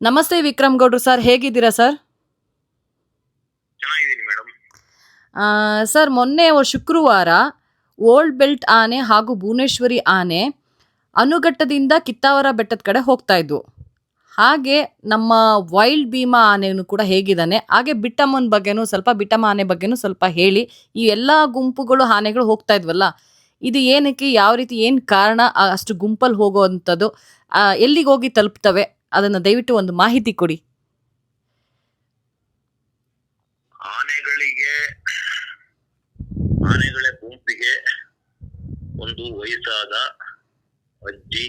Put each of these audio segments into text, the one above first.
ನಮಸ್ತೆ ವಿಕ್ರಮ್ ಗೌಡ್ರು ಸರ್ ಹೇಗಿದ್ದೀರಾ ಸರ್? ಚೆನ್ನಾಗಿದ್ದೀನಿ ಮೇಡಮ್ ಸರ್ ಮೊನ್ನೆ ಶುಕ್ರವಾರ ಓಲ್ಡ್ ಬೆಲ್ಟ್ ಆನೆ ಹಾಗೂ ಭುವನೇಶ್ವರಿ ಆನೆ ಅನುಘಟ್ಟದಿಂದ ಕಿತ್ತಾವರ ಬೆಟ್ಟದ ಕಡೆ ಹೋಗ್ತಾ ಇದ್ವು. ಹಾಗೆ ನಮ್ಮ ವೈಲ್ಡ್ ಭೀಮಾ ಆನೆಯೂ ಕೂಡ ಹೇಗಿದ್ದಾನೆ ಹಾಗೆ ಬಿಟ್ಟಮ್ಮನ ಬಗ್ಗೆನೂ ಸ್ವಲ್ಪ ಬಿಟ್ಟಮ್ಮ ಆನೆ ಬಗ್ಗೆನೂ ಸ್ವಲ್ಪ ಹೇಳಿ ಈ ಎಲ್ಲ ಗುಂಪುಗಳು ಆನೆಗಳು ಹೋಗ್ತಾ ಇದ್ವಲ್ಲ ಇದು ಏನಕ್ಕೆ ಯಾವ ರೀತಿ ಏನು ಕಾರಣ ಅಷ್ಟು ಗುಂಪಲ್ಲಿ ಹೋಗುವಂಥದ್ದು ಎಲ್ಲಿಗೆ ಹೋಗಿ ತಲುಪ್ತವೆ? ಅದನ್ನು ದಯವಿಟ್ಟು ಒಂದು ಮಾಹಿತಿ ಕೊಡಿ. ಆನೆಗಳಿಗೆ ಆನೆಗಳ ಗುಂಪಿಗೆ ಒಂದು ವಯಸ್ಸಾದ ಅಜ್ಜಿ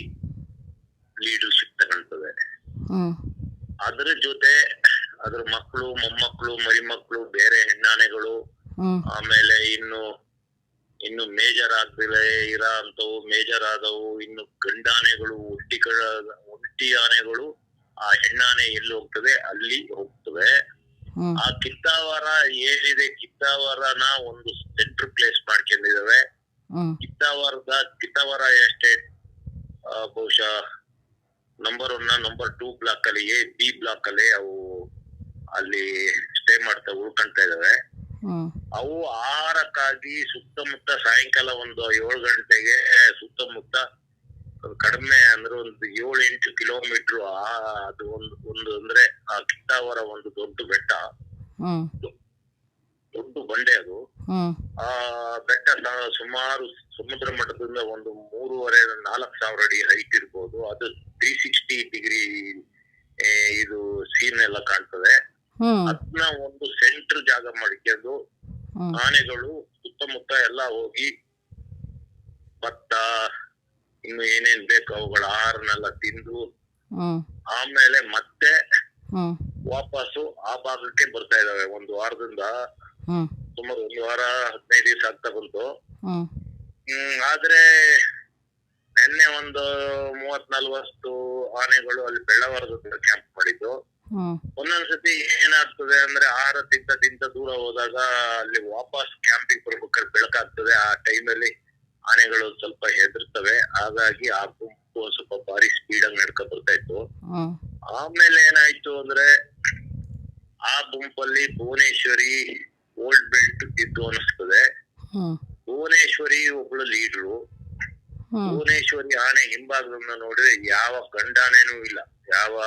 ಲೀಡರ್ಶಿಪ್ ತಗೊಳ್ತದೆ ಅದರ ಜೊತೆ ಅದ್ರ ಮಕ್ಕಳು ಮೊಮ್ಮಕ್ಕಳು ಮರಿಮಕ್ಕಳು ಬೇರೆ ಹೆಣ್ಣಾನೆಗಳು ಆಮೇಲೆ ಇನ್ನು ಇನ್ನು ಮೇಜರ್ ಆಗ್ದಿಲ್ಲ ಇರ ಅಂತವು ಮೇಜರ್ ಆದವು ಇನ್ನು ಗಂಡಾನೆಗಳು ಒಂಟಿಗಳ ಒಂಟಿ ಆನೆಗಳು ಆ ಹೆಣ್ಣಾನೆ ಎಲ್ಲಿ ಹೋಗ್ತದೆ? ಅಲ್ಲಿ ಹೋಗ್ತವೆ. ಆ ಕಿತ್ತಾವರ ಏನಿದೆ? ಕಿತ್ತಾವರನ ಒಂದು ಸೆಂಟರ್ ಪ್ಲೇಸ್ ಮಾಡ್ಕೊಂಡಿದ್ದಾವೆ ಕಿತ್ತಾವರದ ಕಿತ್ತಾವರ ಎಸ್ಟೇಟ್ ಬಹುಶಃ number one number two block ಅಲ್ಲಿ ಎ ಬಿ ಬ್ಲಾಕ್ ಅಲ್ಲಿ ಅವು ಅಲ್ಲಿ ಸ್ಟೇ ಮಾಡ್ತಾ ಉಳ್ಕೊಂತ ಇದಾವೆ. ಅವು ಆಹಾರಕ್ಕಾಗಿ ಸುತ್ತಮುತ್ತ ಸಾಯಂಕಾಲ ಒಂದು ಏಳು ಗಂಟೆಗೆ ಸುತ್ತಮುತ್ತ ಕಡಿಮೆ ಅಂದ್ರೆ ಒಂದು ಏಳು ಎಂಟು ಕಿಲೋಮೀಟರ್ ಅದು ಒಂದು ಒಂದು ಅಂದ್ರೆ ಆ ಕಿತ್ತಾವರ ಒಂದು ದೊಡ್ಡ ಬೆಟ್ಟ. ದೊಡ್ಡ ಬಂಡೆ ಅದು. ಆ ಬೆಟ್ಟ ಸುಮಾರು ಸಮುದ್ರ ಮಟ್ಟದಿಂದ ಒಂದು ಮೂರುವರೆ ನಾಲ್ಕು ಸಾವಿರ ಅಡಿ ಹೈಟ್ ಇರ್ಬೋದು. ಅದು ತ್ರೀ ಸಿಕ್ಸ್ಟಿ ಡಿಗ್ರಿ ಇದು ಸೀನ್ ಎಲ್ಲ ಕಾಣ್ತದೆ. ಅದನ್ನ ಒಂದು ಸೆಂಟರ್ ಜಾಗ ಮಾಡ್ಕೊಂಡು ಆನೆಗಳು ಸುತ್ತಮುತ್ತ ಎಲ್ಲ ಹೋಗಿ ಭತ್ತ ಇನ್ನು ಏನೇನ್ ಬೇಕು ಅವುಗಳ ಆಹಾರನೆಲ್ಲ ತಿಂದು ಆಮೇಲೆ ಮತ್ತೆ ವಾಪಸ್ಸು ಆ ಭಾಗಕ್ಕೆ ಬರ್ತಾ ಇದಾವೆ. ಒಂದು ವಾರದಿಂದ ಸುಮಾರು ಒಂದು ವಾರ ಹದಿನೈದು ದಿವಸ ಆಗ್ತಾ ಬಂತು. ಹ್ಮ್. ಆದ್ರೆ ನಿನ್ನೆ ಒಂದು ಮೂವತ್ ನಲ್ವತ್ತು ಆನೆಗಳು ಅಲ್ಲಿ ಬೆಳ್ಳವಾರದ ಕ್ಯಾಂಪ್ ಮಾಡಿದ್ದು. ಒಂದೊಂದ್ಸತಿ ಏನಾಗ್ತದೆ ಅಂದ್ರೆ ಆಹಾರ ತಿಂತ ತಿಂತ ದೂರ ಹೋದಾಗ ಅಲ್ಲಿ ವಾಪಸ್ ಕ್ಯಾಂಪಿಂಗ್ ಬರ್ಬೇಕಾದ್ರೆ ಬೆಳಕಾಗ್ತದೆ. ಆ ಟೈಮಲ್ಲಿ ಆನೆಗಳು ಸ್ವಲ್ಪ ಹೆದರ್ತವೆ. ಹಾಗಾಗಿ ಆ ಗುಂಪು ಸ್ವಲ್ಪ ಭಾರಿ ಸ್ಪೀಡ್ ಆಗಿ ನಡ್ಕೊ ಬರ್ತಾ ಇತ್ತು. ಆಮೇಲೆ ಏನಾಯ್ತು ಅಂದ್ರೆ ಆ ಗುಂಪಲ್ಲಿ ಭುವನೇಶ್ವರಿ ಓಲ್ಡ್ ಬೆಲ್ಟ್ ಇದ್ದು ಅನಿಸ್ತದೆ. ಭುವನೇಶ್ವರಿ ಒಬ್ಳು ಲೀಡ್ರು ಭುವನೇಶ್ವರಿ ಆನೆ ಹಿಂಭಾಗದಿಂದ ನೋಡಿದ್ರೆ ಯಾವ ಗಂಡಾನೆನೂ ಇಲ್ಲ. ಯಾವ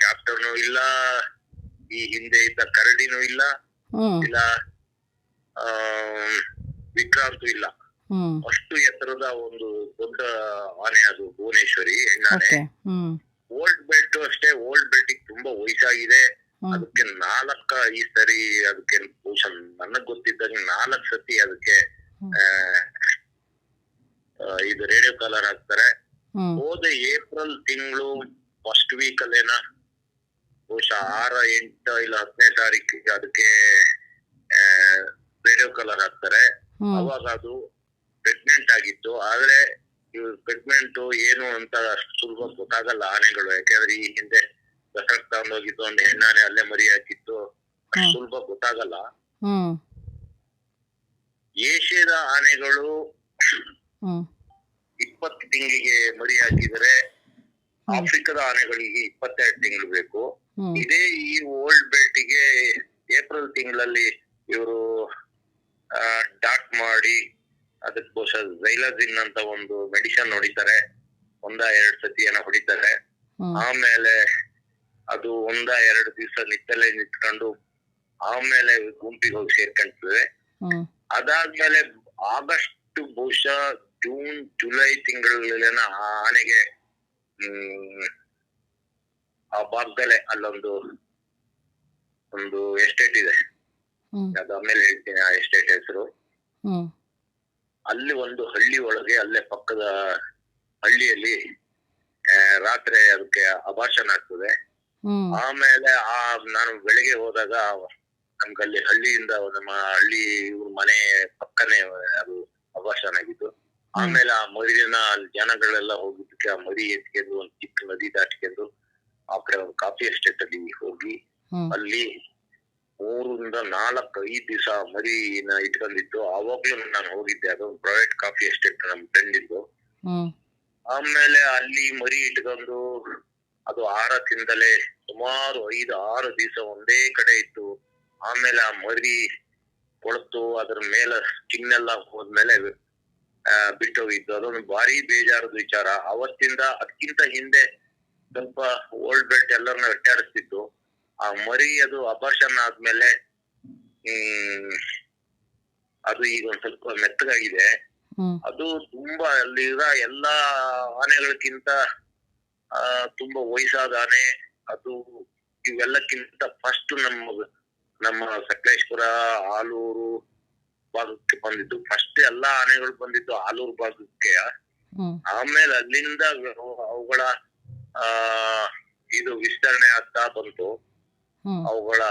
ಕ್ಯಾಪ್ಟರ್ನು ಇಲ್ಲ ಈ ಹಿಂದೆ ಇದ್ದ ಕರಡಿನೂ ಇಲ್ಲ ಇಲ್ಲ ವಿಕ್ರಾಂತು ಇಲ್ಲ. ಅಷ್ಟು ಎತ್ತರದ ಒಂದು ದೊಡ್ಡ ಆನೆ ಅದು ಭುವನೇಶ್ವರಿ ಹೆಣ್ಣಾನೆ. ಓಲ್ಡ್ ಬೆಲ್ಟ್ ಅಷ್ಟೇ ಓಲ್ಡ್ ಬೆಲ್ಟ್ ತುಂಬಾ ವಯಸ್ಸಾಗಿದೆ. ಅದಕ್ಕೆ ನಾಲ್ಕ ಈ ಸರಿ ಅದಕ್ಕೆ ಬಹುಶಃ ನನಗ್ ಗೊತ್ತಿದ್ದಂಗೆ ನಾಲ್ಕ್ ಸತಿ ಅದಕ್ಕೆ ಇದು ರೇಡಿಯೋ ಕಾಲರ್ ಹಾಕ್ತಾರೆ. ಹೋದ ಏಪ್ರಿಲ್ ತಿಂಗಳು ಫಸ್ಟ್ ವೀಕ್ ಅಲ್ಲೇನ? ಬಹುಶಃ ಆರ ಎಂಟು ಇಲ್ಲ ಹತ್ತನೇ ತಾರೀಕಿಗೆ ಅದಕ್ಕೆ ರೇಡಿಯೋ ಕಲರ್ ಹಾಕ್ತಾರೆ. ಅವಾಗ ಅದು ಪ್ರೆಗ್ನೆಂಟ್ ಆಗಿತ್ತು. ಆದ್ರೆ ಇವ್ರು ಪ್ರೆಗ್ನೆಂಟ್ ಏನು ಅಂತ ಅಷ್ಟು ಸುಲಭ ಗೊತ್ತಾಗಲ್ಲ ಆನೆಗಳು. ಯಾಕೆಂದ್ರೆ ಈ ಹಿಂದೆ ದಸರಾ ಹೋಗಿತ್ತು ಒಂದು ಹೆಣ್ಣಾನೆ ಅಲ್ಲೇ ಮರಿ ಹಾಕಿತ್ತು. ಅಷ್ಟು. ಸುಲಭ ಗೊತ್ತಾಗಲ್ಲ. ಏಷ್ಯಾದ ಆನೆಗಳು ಇಪ್ಪತ್ತು ತಿಂಗಳಿಗೆ ಮರಿ ಹಾಕಿದರೆ. ಆಫ್ರಿಕಾದ ಆನೆಗಳಿಗೆ ಇಪ್ಪತ್ತೆರಡು ತಿಂಗಳು ಬೇಕು. ಇದೇ ಈ ಓಲ್ಡ್ ಬೆಲ್ಟ್ಗೆ ಏಪ್ರಿಲ್ ತಿಂಗಳಲ್ಲಿ ಇವರು ಡಾಟ್ ಮಾಡಿ ಅದಕ್ಕೆ ಬಹುಶಃ ಝೈಲಜಿನ್ ಅಂತ ಒಂದು ಮೆಡಿಸನ್ ಹೊಡಿತಾರೆ. ಒಂದ ಎರಡ್ ಸತಿ ಏನೋ ಹೊಡಿತಾರೆ ಆಮೇಲೆ ಅದು ಒಂದ ಎರಡು ದಿವಸ ನಿತ್ತಲೆ ನಿಂತ್ಕೊಂಡು ಆಮೇಲೆ ಗುಂಪಿಗೆ ಹೋಗಿ ಸೇರ್ಕೊಂತದೆ ಅದಾದ್ಮೇಲೆ ಆಗಸ್ಟ್ ಬಹುಶಃ ಜೂನ್ ಜುಲೈ ತಿಂಗಳಲ್ಲೇನ ಆನೆಗೆ ಆ ಭಾಗದಲ್ಲೇ ಅಲ್ಲೊಂದು ಒಂದು ಎಸ್ಟೇಟ್ ಇದೆ. ಅದು ಆಮೇಲೆ ಹೇಳ್ತೀನಿ ಆ ಎಸ್ಟೇಟ್ ಹೆಸರು. ಅಲ್ಲಿ ಒಂದು ಹಳ್ಳಿ ಒಳಗೆ ಅಲ್ಲೇ ಪಕ್ಕದ ಹಳ್ಳಿಯಲ್ಲಿ ರಾತ್ರಿ ಅದಕ್ಕೆ ಅಭಾಷಣ ಆಗ್ತದೆ. ಆಮೇಲೆ ಆ ನಾನು ಬೆಳಿಗ್ಗೆ ಹೋದಾಗ ನಮ್ಗಲ್ಲಿ ಹಳ್ಳಿಯಿಂದ ನಮ್ಮ ಹಳ್ಳಿ ಇವ್ರ ಮನೆ ಪಕ್ಕನೆ ಅದು ಅಭಾಷಣ ಆಗಿತ್ತು ಆಮೇಲೆ ಆ ಮರಿನ ಅಲ್ಲಿ ಜನಗಳೆಲ್ಲ ಹೋಗಿದ್ದಕ್ಕೆ ಆ ಮರಿ ಎತ್ಕೊಂಡು ಒಂದ್ ಚಿಕ್ಕ ನದಿ ದಾಟ್ಕೊಂಡು ಆ ಕಡೆ ಒಂದು ಕಾಫಿ ಎಸ್ಟೇಟ್ ಅಲ್ಲಿ ಹೋಗಿ ಅಲ್ಲಿ ಮೂರಿಂದ ನಾಲ್ಕ ಐದ್ ದಿವಸ ಮರಿನ ಇಟ್ಕೊಂಡಿತ್ತು ಅವಾಗ್ಲೂ ನಾನು ಹೋಗಿದ್ದೆ ಅದೊಂದು ಪ್ರೈವೇಟ್ ಕಾಫಿ ಎಸ್ಟೇಟ್ ನಮ್ ಫ್ರೆಂಡ್ ಇದ್ದು. ಆಮೇಲೆ ಅಲ್ಲಿ ಮರಿ ಇಟ್ಕೊಂಡು ಅದು ಆರತಿಂದಲೇ ಸುಮಾರು ಐದು ಆರು ದಿವಸ ಒಂದೇ ಕಡೆ ಇತ್ತು. ಆಮೇಲೆ ಆ ಮರಿ ಕೊಳತು ಅದ್ರ ಮೇಲೆ ಸ್ಕಿನ್ ಎಲ್ಲ ಹೋದ್ಮೇಲೆ ಬಿಟ್ಟೋಗಿದ್ದು ಅದೊಂದು ಭಾರಿ ಬೇಜಾರದ ವಿಚಾರ. ಅವತ್ತಿಂದ ಅದಕ್ಕಿಂತ ಹಿಂದೆ ಸ್ವಲ್ಪ ಓಲ್ಡ್ ಬೆಲ್ಟ್ ಎಲ್ಲರನ್ನ ಅಟ್ಟಾಡಿಸ್ತಿತ್ತು ಆ ಮರಿ ಅದು ಅಪರ್ಷನ್ ಆದ್ಮೇಲೆ ಹ್ಮ್ ಅದು ಈಗ ಒಂದ್ ಸ್ವಲ್ಪ ಮೆತ್ತಗಾಗಿದೆ. ಅದು ತುಂಬಾ ಅಲ್ಲಿರೋ ಎಲ್ಲಾ ಆನೆಗಳಕ್ಕಿಂತ ಆ ತುಂಬಾ ವಯಸ್ಸಾದ ಆನೆ ಅದು ಇವೆಲ್ಲಕ್ಕಿಂತ ಫಸ್ಟ್ ನಮ್ಮ ನಮ್ಮ ಸಕಲೇಶ್ಪುರ ಆಲೂರು ಭಾಗಕ್ಕೆ ಬಂದಿದ್ದು. ಫಸ್ಟ್ ಎಲ್ಲಾ ಆನೆಗಳು ಬಂದಿದ್ದು ಆಲೂರು ಭಾಗಕ್ಕೆ. ಆಮೇಲೆ ಅಲ್ಲಿಂದ ಅವು- ಅವುಗಳ ಆ ಇದು ವಿಸ್ತರಣೆ ಆಗ್ತಾ ಬಂತು. ಅವುಗಳ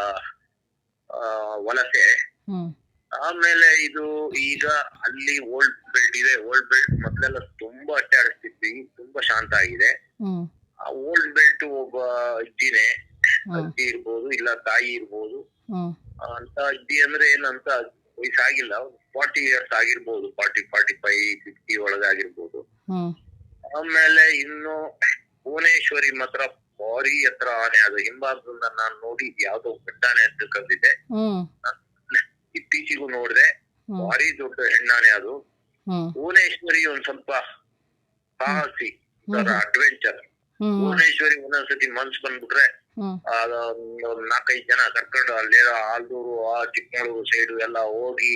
ವಲಸೆ. ಆಮೇಲೆ ಇದು ಈಗ ಅಲ್ಲಿ ಓಲ್ಡ್ ಬೆಲ್ಟ್ ಇದೆ. ಓಲ್ಡ್ ಬೆಲ್ಟ್ ಮೊದ್ಲೆಲ್ಲ ತುಂಬಾ ಅಟ್ಟಾಡಿಸ್ತಿದ್ವಿ ಈಗ ತುಂಬಾ ಶಾಂತ ಆಗಿದೆ. ಆ ಓಲ್ಡ್ ಬೆಲ್ಟ್ ಒಬ್ಬ ಅಜ್ಜಿನೇ ಅಜ್ಜಿ ಇರ್ಬೋದು ಇಲ್ಲ ತಾಯಿ ಇರ್ಬೋದು. ಅಂತ ಅಜ್ಜಿ ಅಂದ್ರೆ ಏನಂತ ವಯಸ್ಸಾಗಿಲ್ಲ ಫಾರ್ಟಿ ಇಯರ್ಸ್ ಆಗಿರ್ಬೋದು ಫಾರ್ಟಿ ಫಾರ್ಟಿ ಫೈವ್ ಫಿಫ್ಟಿ ಒಳಗಾಗಿರ್ಬೋದು ಆಮೇಲೆ ಇನ್ನು ಭುವನೇಶ್ವರಿ ಮಾತ್ರ ಭಾರಿ ಹತ್ರ ಆನೆ ಅದು ಹಿಂಭಾಗದಿಂದ ನಾನು ನೋಡಿ ಯಾವ್ದೋ ಬೆಟ್ಟಾನೆ ಅಂತ ಕಂಡಿದ್ದೆ. ಇತ್ತೀಚಿಗೂ ನೋಡಿದೆ. ಭಾರಿ ದೊಡ್ಡ ಹೆಣ್ಣಾನೆ ಅದು. ಭುವನೇಶ್ವರಿ ಒಂದ್ ಸ್ವಲ್ಪ ಸಾಹಸಿ. ಅಡ್ವೆಂಚರ್ ಭುವನೇಶ್ವರಿ ಒಂದೊಂದ್ಸತಿ ಮನ್ಸ್ ಬಂದ್ಬಿಟ್ರೆ ಒಂದ್ ನಾಲ್ಕೈದು ಜನ ಕರ್ಕೊಂಡು ಅಲ್ಲೇ ಆಲ್ದೂರು ಆ ಚಿಕ್ಕಮಗಳೂರು ಸೈಡು ಎಲ್ಲ ಹೋಗಿ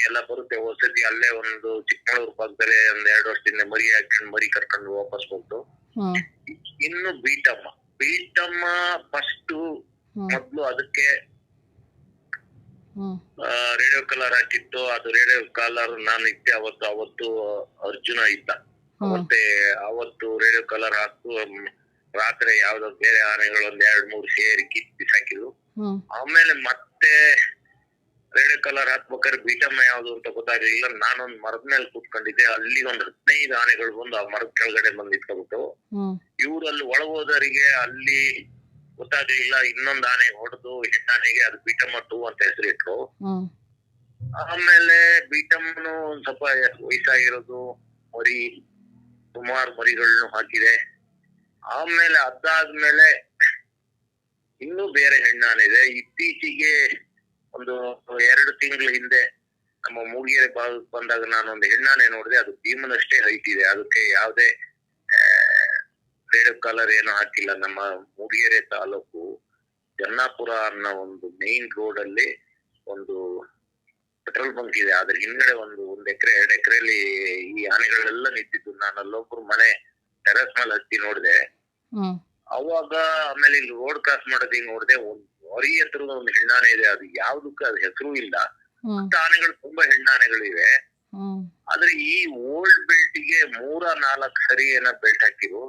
ಎಲ್ಲ ಬರುತ್ತೆ. ವಸತಿ ಅಲ್ಲೇ ಒಂದು ಚಿಕ್ಕಮಗಳೂರು ಪಕ್ಕದಲ್ಲೇ ಒಂದ್ ಎರಡು ವರ್ಷದಿಂದ ಮರಿ ಹಾಕೊಂಡು ಮರಿ ಕರ್ಕೊಂಡು ವಾಪಸ್ ಬಂತು ಇನ್ನು ಬೀಟಮ್ಮ. ಬೀಟಮ್ಮ ಫಸ್ಟ್ ಮೊದ್ಲು ಅದಕ್ಕೆ ರೇಡಿಯೋ ಕಲರ್ ಹಾಕಿತ್ತು. ಅದು ರೇಡಿಯೋ ಕಲರ್ ನಾನು ಇದ್ದೆ. ಅವತ್ತು ಅವತ್ತು ಅರ್ಜುನ ಇದ್ದ. ಮತ್ತೆ ಅವತ್ತು ರೇಡಿಯೋ ಕಲರ್ ಹಾಕು ಮ್, ರಾತ್ರಿ ಯಾವ್ದೋ ಬೇರೆ ಆನೆಗಳು ಒಂದ್ ಎರಡ್ ಮೂರು ಸೇರಿ ಕಿತ್ತಿ ಸಾಕಿದ್ರು ಆಮೇಲೆ ಮತ್ತೆ ರೆಡ್ ಕಲರ್ ಹಾಕ್ಬೇಕಾದ್ರೆ ಬೀಟಮ್ಮ ಯಾವ್ದು ಅಂತ ಗೊತ್ತಾಗ್ಲಿಲ್ಲ. ನಾನೊಂದ್ ಮರದ ಮೇಲೆ ಕೂತ್ಕೊಂಡಿದ್ದೆ. ಅಲ್ಲಿ ಒಂದ್ ಹದಿನೈದು ಆನೆಗಳು ಬಂದು ಆ ಮರದ ಕೆಳಗಡೆ ಬಂದು ಇಟ್ಕೊಬಿಟ್ಟು ಇವ್ರಲ್ಲಿ ಇವ್ರು ಅಲ್ಲಿ ಗೊತ್ತಾಗ್ಲಿಲ್ಲ ಇನ್ನೊಂದ್ ಆನೆ ಹೊಡೆದು ಹೆಣ್ಣಾನೆಗೆ ಅದು ಬೀಟಮ್ಮ ಟೂ ಅಂತ ಹೆಸರಿಟ್ರು. ಆಮೇಲೆ ಬೀಟಮ್ಮನು ಒಂದ್ ಸ್ವಲ್ಪ ವಯಸ್ಸಾಗಿರೋದು ಮರಿ ಸುಮಾರು ಮರಿಗಳನ್ನು ಹಾಕಿದೆ. ಆಮೇಲೆ ಅದಾದ್ಮೇಲೆ ಇನ್ನೂ ಬೇರೆ ಹೆಣ್ಣಾನಿದೆ. ಇತ್ತೀಚೆಗೆ ಒಂದು ಎರಡು ತಿಂಗಳ ಹಿಂದೆ ನಮ್ಮ ಮೂಡಿಗೆರೆ ಭಾಗಕ್ಕೆ ಬಂದಾಗ ನಾನು ಒಂದು ಹೆಣ್ಣಾನೆ ನೋಡಿದೆ. ಅದು ಭೀಮನಷ್ಟೇ ಹೈಟ್ ಅದಕ್ಕೆ ಯಾವುದೇ ರೇಡಿಯೋ ಕಾಲರ್ ಏನು ಹಾಕಿಲ್ಲ. ನಮ್ಮ ಮೂಡಿಗೆರೆ ತಾಲೂಕು ಜನ್ನಾಪುರ ಅನ್ನೋ ಒಂದು ಮೇನ್ ರೋಡ್ ಅಲ್ಲಿ ಒಂದು ಪೆಟ್ರೋಲ್ ಬಂಕ್ ಇದೆ. ಅದ್ರ ಹಿಂದ್ಗಡೆ ಒಂದು ಒಂದ್ ಎಕರೆ, ಎರಡು ಎಕರೆಲಿ ಈ ಆನೆಗಳೆಲ್ಲ ನಿಂತಿದ್ದು. ನಾನು ಅಲ್ಲೊಬ್ರು ಮನೆ ಟೆರಸ್ ಮೇಲೆ ಹತ್ತಿ ನೋಡಿದೆ. ಹ್ಮ್. ಅವಾಗ ಆಮೇಲೆ ಇಲ್ಲಿ ರೋಡ್ ಕ್ರಾಸ್ ಮಾಡೋದಿ ನೋಡಿದೆ ಒಂದ್ ಹೊರಿ ಹತ್ರದ ಒಂದು ಹೆಣ್ಣಾನೆ ಇದೆ ಅದು ಯಾವ್ದಕ್ಕೂ ಅದ್ ಹೆಸರು ಇಲ್ಲ. ಹ್ಮ್. ಆನೆಗಳು ತುಂಬಾ ಹೆಣ್ಣಾನೆಗಳಿವೆ ಹ್ಮ್. ಆದ್ರೆ ಈ ಓಲ್ಡ್ ಬೆಲ್ಟ್ಗೆ ಮೂರ ನಾಲ್ಕು ಸರಿ ಏನ ಬೆಲ್ಟ್ ಹಾಕಿರು